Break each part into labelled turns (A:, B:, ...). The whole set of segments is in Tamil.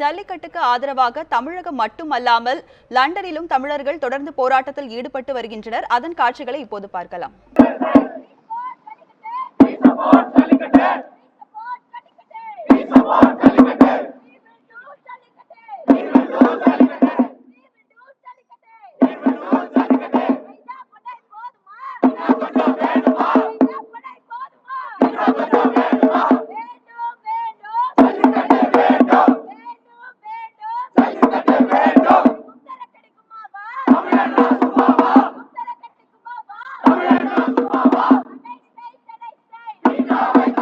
A: ஜல்லிக்கட்டுக்கு ஆதரவாக தமிழகம் மட்டுமல்லாமல் லண்டனிலும் தமிழர்கள் தொடர்ந்து போராட்டத்தில் ஈடுபட்டு வருகின்றனர். அதன் காட்சிகளை இப்போது பார்க்கலாம்.
B: Now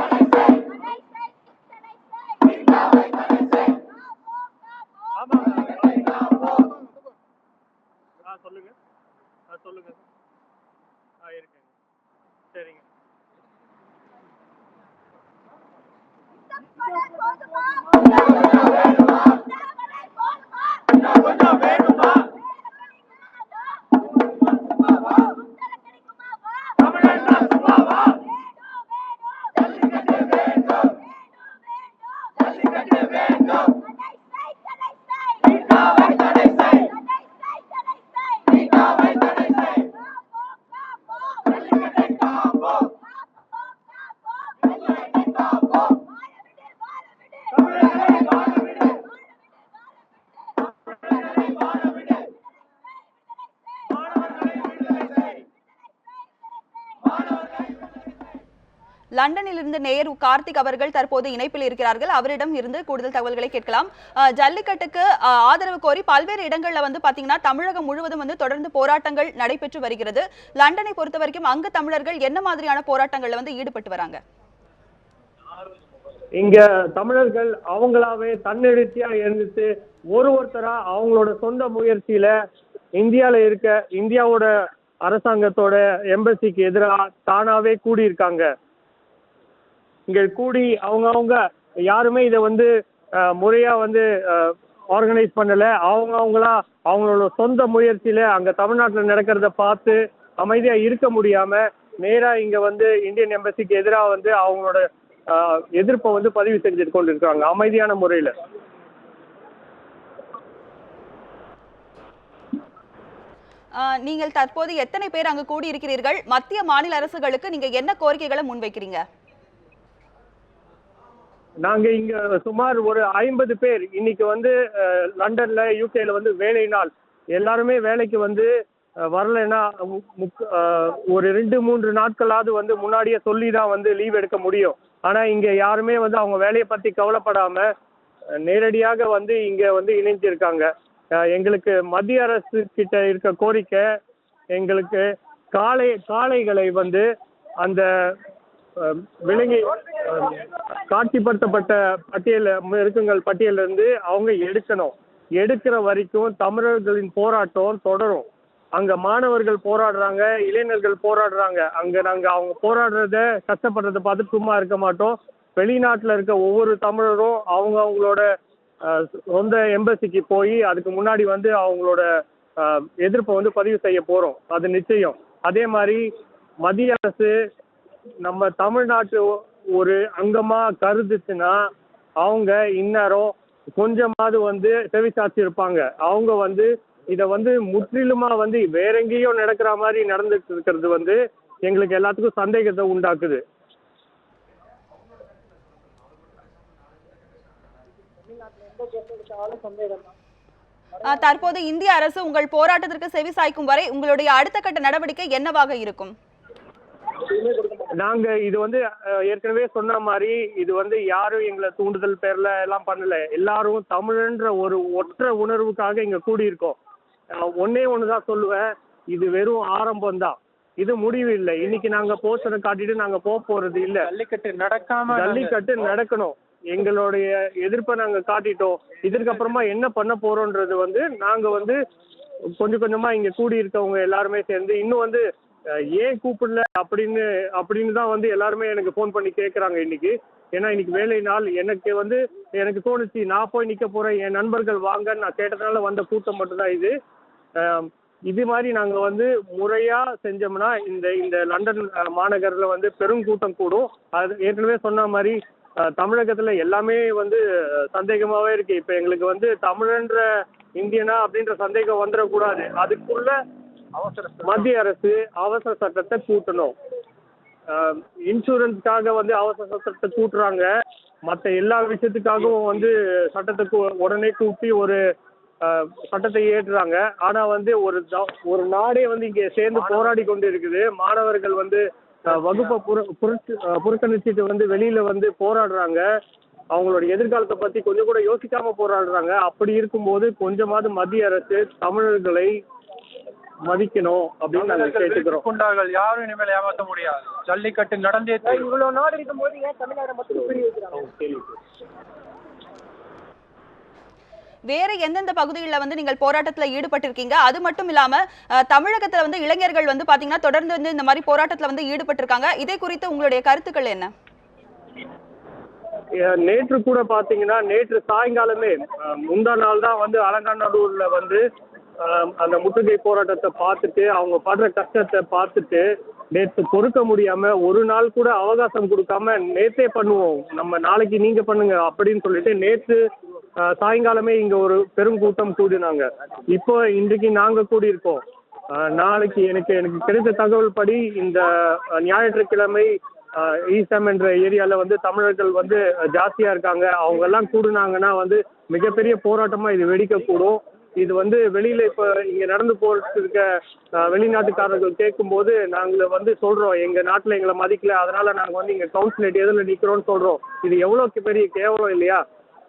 A: லண்டனில் இருந்து நேரு கார்த்திக் அவர்கள் தற்போது இணைப்பில் இருக்கிறார்கள். அவரிடம் இருந்து கூடுதல் தகவல்களை கேட்கலாம். ஜல்லிக்கட்டுக்கு ஆதரவு கோரி பல்வேறு இடங்கள்ல வந்து பாத்தீங்கன்னா தமிழகம் முழுவதும் வந்து தொடர்ந்து போராட்டங்கள் நடைபெற்று வருகிறது. லண்டனை பொறுத்த வரைக்கும் அங்கு தமிழர்கள் என்ன மாதிரியான போராட்டங்கள்ல வந்து ஈடுபட்டு வராங்க?
B: இங்க தமிழர்கள் அவங்களாவே தன்னெழுச்சியா எழுந்துட்டு ஒரு ஒருத்தரா அவங்களோட சொந்த முயற்சியில இந்தியால இருக்க இந்தியாவோட அரசாங்கத்தோட எம்பசிக்கு எதிராக தானாவே கூடியிருக்காங்க. இங்க கூடி அவங்க அவங்க யாருமே இதை வந்து முறையாக முறையா வந்து ஆர்கனைஸ் பண்ணல. அவங்க அவங்களா அவங்களோட சொந்த முயற்சியில அங்க தமிழ்நாட்டில் நடக்கிறத பார்த்து அமைதியா இருக்க முடியாம நேரா இங்க வந்து இந்தியன் எம்பசிக்கு எதிராக வந்து அவங்களோட எதிர்ப்பை வந்து பதிவு செஞ்சுட்டு கொண்டு இருக்காங்க அமைதியான முறையில.
A: நீங்கள் தற்போது எத்தனை பேர் அங்கு கூடி இருக்கிறீர்கள் மத்திய மாநில அரசுகளுக்கு நீங்க என்ன கோரிக்கைகளை முன்வைக்கிறீங்க?
B: நாங்க இங்க சுமார் ஒரு ஐம்பது பேர் இன்னைக்கு வந்து லண்டனில் லண்டன்ல யூகேல வந்து வேலை நாள். எல்லாருமே வேலைக்கு வந்து வரலைன்னா மு- முக்- ஒரு ரெண்டு மூன்று நாட்களாவது வந்து முன்னாடியே சொல்லி தான் வந்து லீவ் எடுக்க முடியும். ஆனா இங்க யாருமே வந்து அவங்க வேலையை பத்தி கவலைப்படாம நேரடியாக வந்து இங்க வந்து இணைஞ்சிருக்காங்க. எங்களுக்கு மத்திய அரசு கிட்ட இருக்க கோரிக்கை எங்களுக்கு காளை காளைகளை வந்து அந்த அஹ், விலங்கி காட்சிப்படுத்தப்பட்ட பட்டியல் மிருகங்கள் பட்டியல்ல இருந்து அவங்க எடுக்கணும். எடுக்கிற வரைக்கும் தமிழர்களின் போராட்டம் தொடரும். அங்க மாணவர்கள் போராடுறாங்க இளைஞர்கள் போராடுறாங்க. அங்க நாங்க அவங்க போராடுறத கஷ்டப்படுறத பார்த்து சும்மா இருக்க மாட்டோம். வெளிநாட்டுல இருக்க ஒவ்வொரு தமிழரும் அவங்க அவங்களோட சொந்த எம்பசிக்கு போய் அதுக்கு முன்னாடி வந்து அவங்களோட எதிர்ப்பை வந்து பதிவு செய்ய போறோம். அது நிச்சயம். அதே மாதிரி மத்திய அரசு நம்ம தமிழ்நாட்டு ஒரு அங்கமா கருதுச்சுன்னா அவங்க இந்நேரம் கொஞ்சமாவது வந்து செவிசாச்சு இருப்பாங்க. அவங்க வந்து இதை வந்து முற்றிலுமா வந்து வேற எங்கேயோ நடக்கிற மாதிரி நடந்துட்டு இருக்கிறது வந்து எங்களுக்கு எல்லாத்துக்கும் சந்தேகத்தை உண்டாக்குது.
A: தற்போது இந்திய அரசு உங்கள் போராட்டத்திற்கு செவி சாய்க்கும் வரை உங்களுடைய அடுத்த கட்ட நடவடிக்கை என்னவாக இருக்கும்?
B: நாங்க இது வந்து ஏற்கனவே சொன்ன மாதிரி இது வந்து யாரும் எங்களை தூண்டுதல் பேர்ல எல்லாம் பண்ணல. எல்லாரும் தமிழன்ற ஒரு ஒற்ற உணர்வுக்காக இங்க கூடியிருக்கோம். அஹ், ஒண்ணே ஒண்ணுதான் சொல்லுவேன். இது வெறும் ஆரம்பம் தான் இது முடிவு இல்லை. இன்னைக்கு நாங்க போஸ்டரை காட்டிட்டு நாங்க போக போறது இல்ல.
C: ஜல்லிக்கட்டு நடக்காம
B: ஜல்லிக்கட்டு நடக்கணும். எங்களுடைய எதிர்ப்பை நாங்க காட்டிட்டோம். இதற்கப்புறமா என்ன பண்ண போறோம்ன்றது வந்து நாங்க வந்து கொஞ்சம் கொஞ்சமா இங்க கூடி இருக்கவங்க எல்லாருமே சேர்ந்து இன்னும் வந்து ஏன் கூப்பிடல அப்படின்னு அப்படின்னு தான் வந்து எல்லாருமே எனக்கு ஃபோன் பண்ணி கேட்குறாங்க இன்னைக்கு. ஏன்னா இன்னைக்கு வேலை நாள். எனக்கு வந்து எனக்கு தோணுச்சு நான் போய் நிற்க போகிறேன் என் நண்பர்கள் வாங்கன்னு நான் கேட்டதுனால வந்த கூட்டம் மட்டும்தான் இது. இது மாதிரி நாங்கள் வந்து முறையாக செஞ்சோம்னா இந்த இந்த லண்டன் மாநகரில் வந்து பெரும் கூட்டம் கூடும். அது ஏற்கனவே சொன்ன மாதிரி தமிழகத்தில் எல்லாமே வந்து சந்தேகமாகவே இருக்குது இருக்கு. எங்களுக்கு வந்து தமிழன்ற இந்தியனா அப்படின்ற சந்தேகம் வந்துடக்கூடாது. அதுக்குள்ள மத்திய அரசு அவசர சட்டத்தை கூட்டணும் இன்சூரன்ஸ்க்காக வந்து அவசர சட்டத்தை கூட்டுறாங்க மற்ற எல்லா விஷயத்துக்காகவும் வந்து சட்டத்தை கூ- உடனே கூட்டி ஒரு சட்டத்தை ஏற்றுறாங்க. ஆனா வந்து ஒரு ஒரு நாடே வந்து இங்க சேர்ந்து போராடி கொண்டு இருக்குது மாணவர்கள் வந்து வகுப்பை புறக்கணிச்சிட்டு வந்து வெளியில வந்து போராடுறாங்க. அவங்களோட எதிர்காலத்தை பத்தி கொஞ்சம் கூட யோசிக்காம போராடுறாங்க. அப்படி இருக்கும்போது கொஞ்சமாவது மத்திய அரசு தமிழர்களை மதிக்கணும் அப்படின்னு நாங்க கேட்டுக்கிறோம்.
C: கொண்டார்கள். யாரும் இனிமேல் ஏமாற்ற முடியாது. ஜல்லிக்கட்டு நடந்தே.
D: இவ்வளவு நாடு இருக்கும்போது ஏன் தமிழ்நாடு மட்டும் பிரி வைக்கிறாங்க?
A: வேற எந்தெந்த பகுதிகளில் வந்து நீங்கள் போராட்டத்துல ஈடுபட்டிருக்கீங்க? அது மட்டும் இல்லாம தமிழகத்துல வந்து இளைஞர்கள் வந்து பாத்தீங்கன்னா தொடர்ந்து வந்து இந்த மாதிரி போராட்டத்துல வந்து ஈடுபட்டிருக்காங்க. இதை குறித்து உங்களுடைய கருத்துக்கள் என்ன?
B: நேற்று கூட பாத்தீங்கன்னா நேற்று சாயங்காலமே முந்தா நாள் தான் வந்து அலங்காநல்லூர்ல வந்து அந்த முற்றுகை போராட்டத்தை பார்த்துட்டு அவங்க படுற கஷ்டத்தை பார்த்துட்டு நேற்று பொறுக்க முடியாம ஒரு நாள் கூட அவகாசம் கொடுக்காம நேத்தே பண்ணுவோம். நம்ம நாளைக்கு நீங்க பண்ணுங்க அப்படின்னு சொல்லிட்டு நேற்று சாயங்காலமே இங்க ஒரு பெருங்கூட்டம் கூடினாங்க. இப்போ இன்றைக்கு நாங்க கூடியிருக்கோம். நாளைக்கு எனக்கு எனக்கு கிடைத்த தகவல் படி இந்த ஞாயிற்றுக்கிழமை ஈசம் என்ற ஏரியால வந்து தமிழர்கள் வந்து ஜாஸ்தியா இருக்காங்க. அவங்க எல்லாம் கூடுனாங்கன்னா வந்து மிகப்பெரிய போராட்டமா இது வெடிக்கக்கூடும். இது வந்து வெளியில இப்ப இங்க நடந்து போட்டு இருக்க வெளிநாட்டுக்காரர்கள் வெளிநாட்டுக்காரர்கள் கேட்கும்போது நாங்கள் வந்து சொல்றோம். எங்க நாட்டுல எங்களை மதிக்கல. அதனால நாங்க வந்து இங்க கவுன்சிலேட் எதுல நிக்கிறோம்னு சொல்றோம். இது எவ்வளவு பெரிய கேவலம் இல்லையா?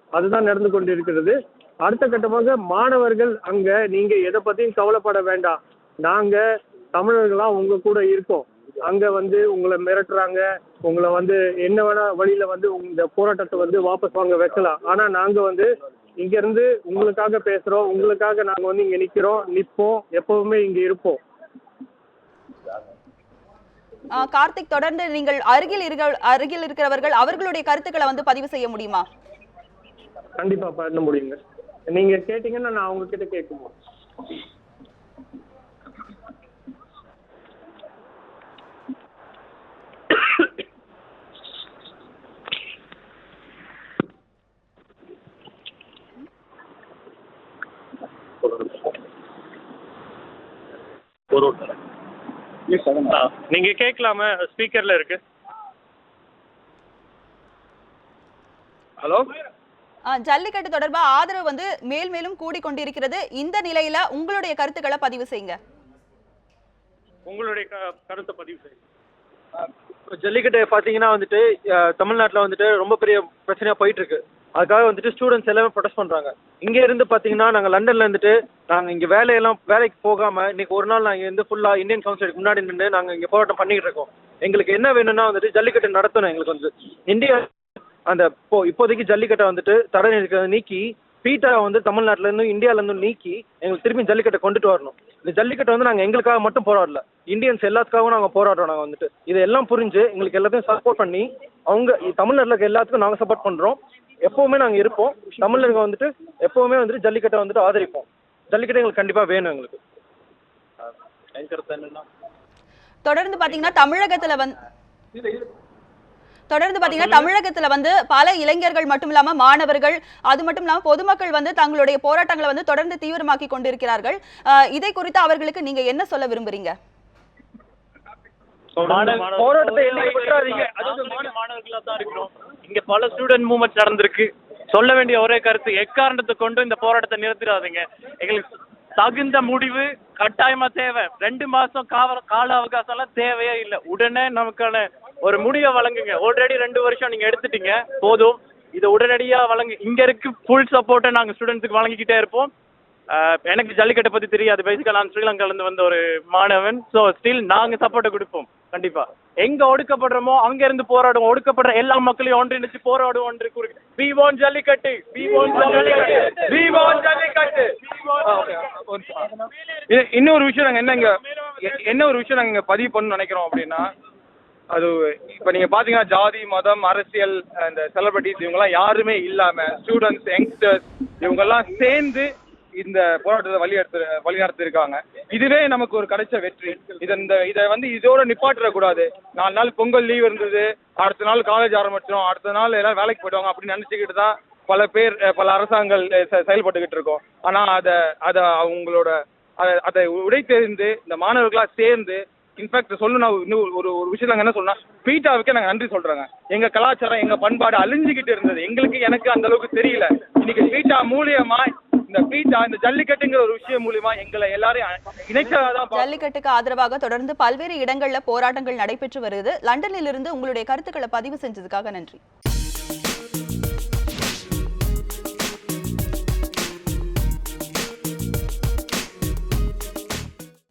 B: அதுதான் நடந்து கொண்டிருக்கிறது. அடுத்த கட்டமாக மாணவர்கள் அங்க நீங்க எதை பத்தியும் கவலைப்பட வேண்டாம். நாங்க தமிழர்களா உங்க கூட இருக்கோம். அங்க வந்து உங்களை மிரட்டுறாங்க. உங்களை வந்து என்ன வேணா வழியில வந்து இந்த போராட்டத்தை வந்து வாபஸ் வாங்க வைக்கலாம். ஆனா நாங்க வந்து இங்க இருந்து உங்களுக்காக பேசுறோம். உங்களுக்காக நாங்க வந்து இங்க நிக்கிறோம். நிப்போம். எப்பவுமே இங்க இருப்போம்.
A: கார்த்திக் தொடர்ந்து நீங்கள் அருகில் இருக்க அருகில் இருக்கிறவர்கள் அவர்களுடைய கருத்துக்களை வந்து பதிவு செய்ய முடியுமா?
B: கண்டிப்பா பண்ண முடியுங்க. நீங்க கேட்டீங்கன்னா நான் அவங்க கிட்ட கேட்கும்போது. நீங்க கேட்கலாமா ஸ்பீக்கர்ல இருக்கு.
C: ஹலோ?
A: ஜல்லிக்கட்டு தொடர்பா ஆதரவு வந்து மேல் மேலும் கூடிக்கொண்டிருக்கிறது. இந்த நிலையில உங்களுடைய கருத்துக்களை பதிவு செய்யுங்க.
B: உங்களுடைய க- கருத்தை பதிவு செய்யுங்க.
E: ஜல்லிக்கட்டு பார்த்தீங்கன்னா வந்துட்டு தமிழ்நாட்டில் வந்துட்டு ரொம்ப பெரிய பிரச்சனையாக போயிட்டு இருக்கு அதுக்காக வந்துட்டு ஸ்டூடெண்ட்ஸ் எல்லாமே ப்ரொடெஸ்ட் பண்ணுறாங்க இங்கே இருந்து பார்த்தீங்கன்னா நாங்கள் லண்டனில் இருந்துட்டு நாங்கள் இங்கே வேலையெல்லாம் வேலைக்கு போகாமல் இன்னைக்கு ஒரு நாள் நாங்கள் இருந்து ஃபுல்லாக இந்தியன் கவுன்சிலுக்கு முன்னாடி நின்று நாங்கள் இங்கே போராட்டம் பண்ணிக்கிட்டு இருக்கோம். எங்களுக்கு என்ன வேணும்னா வந்துட்டு ஜல்லிக்கட்டு நடத்தணும் எங்களுக்கு வந்து. இந்தியா அந்த இப்போ இப்போதைக்கு ஜல்லிக்கட்டை வந்துட்டு தடை நீக்கி பீட்டா வந்து தமிழ்நாட்டுல இருந்து இந்தியால இருந்து நீக்கி எங்களுக்கு திரும்பி ஜல்லிக்கட்டை கொண்டுட்டு வரணும். இந்த ஜல்லிக்கட்டை வந்து நாங்கள் எங்களுக்காக மட்டும் போராடல. இந்தியன்ஸ் எல்லாத்துக்காகவும் நாங்கள் போராடுறோம் நாங்கள் வந்துட்டு. இதெல்லாம் புரிஞ்சு எங்களுக்கு எல்லாத்தையும் சப்போர்ட் பண்ணி அவங்க தமிழ்நாட்டுல இருக்க எல்லாத்துக்கும் நாங்கள் சப்போர்ட் பண்றோம். எப்பவுமே நாங்கள் இருப்போம். தமிழர்கள் வந்துட்டு எப்பவுமே வந்துட்டு ஜல்லிக்கட்டை வந்துட்டு ஆதரிப்போம். ஜல்லிக்கட்டு எங்களுக்கு கண்டிப்பாக வேணும் எங்களுக்கு.
A: தொடர்ந்து பாத்தீங்கன்னா தமிழகத்துல வந்து தொடர்ந்து பாத்தீங்கன்னா தமிழகத்துல வந்து பல இளைஞர்கள் மட்டும் இல்லாம மாணவர்கள் அது மட்டும் இல்லாம பொதுமக்கள் வந்து தங்களுடைய போராட்டங்களை வந்து தொடர்ந்து தீவிரமாக்கி கொண்டிருக்கிறார்கள். இதை குறித்து அவர்களுக்கு நீங்க என்ன சொல்ல விரும்புறீங்க?
F: மாணவர்களா தான் இருக்கிறோம். இங்க பல ஸ்டூடெண்ட் மூவ்மெண்ட்ஸ் நடந்திருக்கு. சொல்ல வேண்டிய ஒரே கருத்து எக்காரணத்தை கொண்டு இந்த போராட்டத்தை நிறுத்திடாதீங்க. எங்களுக்கு தகுந்த முடிவு கட்டாயமா தேவை. ரெண்டு மாசம் காவ கால அவகாசம் எல்லாம் தேவையே இல்லை. உடனே நமக்கான ஒரு முடிவை வழங்குங்க. ஆல்ரெடி ரெண்டு வருஷம் நீங்க எடுத்துட்டீங்க. போதும். இதை உடனடியா வழங்கு. இங்க இருக்கு ஃபுல் சப்போர்ட்டை நாங்க ஸ்டூடெண்ட்ஸுக்கு வழங்கிக்கிட்டே இருப்போம். எனக்கு ஜல்லிக்கட்டை பத்தி தெரியாது. பேசிக்கா நான் ஸ்ரீலங்காலிருந்து வந்த ஒரு மாணவன். ஸோ ஸ்டில் நாங்க சப்போர்ட்டை கொடுப்போம். கண்டிப்பா. எங்க ஒடுக்கப்படுறோமோ அங்க இருந்து போராடுவோம். ஒடுக்கப்படுற எல்லா மக்களையும் ஒன்றிணைச்சு போராடுவோம் we want Jallikattu. We want Jallikattu. We want Jallikattu.
C: இ- இன்னொரு விஷயம் நாங்கள் என்ன இங்க என்ன ஒரு விஷயம் நாங்கள் இங்கே பதிவு பண்ணணும்னு நினைக்கிறோம் அப்படின்னா அது இப்போ நீங்கள் பார்த்தீங்கன்னா ஜாதி மதம் அரசியல் இந்த செலிபிரிட்டிஸ் இவங்கெல்லாம் யாருமே இல்லாமல் ஸ்டூடெண்ட்ஸ் யங்ஸ்டர்ஸ் இவங்கெல்லாம் சேர்ந்து இந்த போராட்டத்தை வழி எடுத்து வழி நடத்திருக்காங்க. இதுவே நமக்கு ஒரு கிடைச்ச வெற்றி. இதை இந்த இதை வந்து இதோட நிப்பாட்டிடக்கூடாது நாலு நாள் பொங்கல் லீவ் இருந்தது. அடுத்த நாள் காலேஜ் ஆரம்பிச்சிடும் அடுத்த நாள் எல்லாம் வேலைக்கு போயிடுவாங்க அப்படின்னு நினச்சிக்கிட்டு தான் பல பேர் பல அரசாங்கங்கள் செயல்பட்டுக்கிட்டு இருக்கோம். ஆனால் அதை அதை அவங்களோட அதை அதை தெரிந்து இந்த மாணவர்களாக சேர்ந்து இன்ஃபேக்ட் சொல்லணும் நான் இன்னும் ஒரு ஒரு விஷயம் நாங்கள் என்ன சொல்லணும் பீட்டாவுக்கே நாங்கள் நன்றி சொல்கிறோங்க எங்கள் கலாச்சாரம் எங்கள் பண்பாடு அழிஞ்சிக்கிட்டு இருந்தது. எங்களுக்கு எனக்கு அந்த அளவுக்கு தெரியல. இன்னைக்கு பீட்டா மூலியமா இந்த பீட்டா இந்த ஜல்லிக்கட்டுங்கிற ஒரு விஷயம் மூலியமா எங்களை எல்லாரையும் இணைச்சதான்
A: ஜல்லிக்கட்டுக்கு ஆதரவாக தொடர்ந்து பல்வேறு இடங்கள்ல போராட்டங்கள் நடைபெற்று வருது. லண்டனில் இருந்து உங்களுடைய கருத்துக்களை பதிவு செஞ்சதுக்காக நன்றி.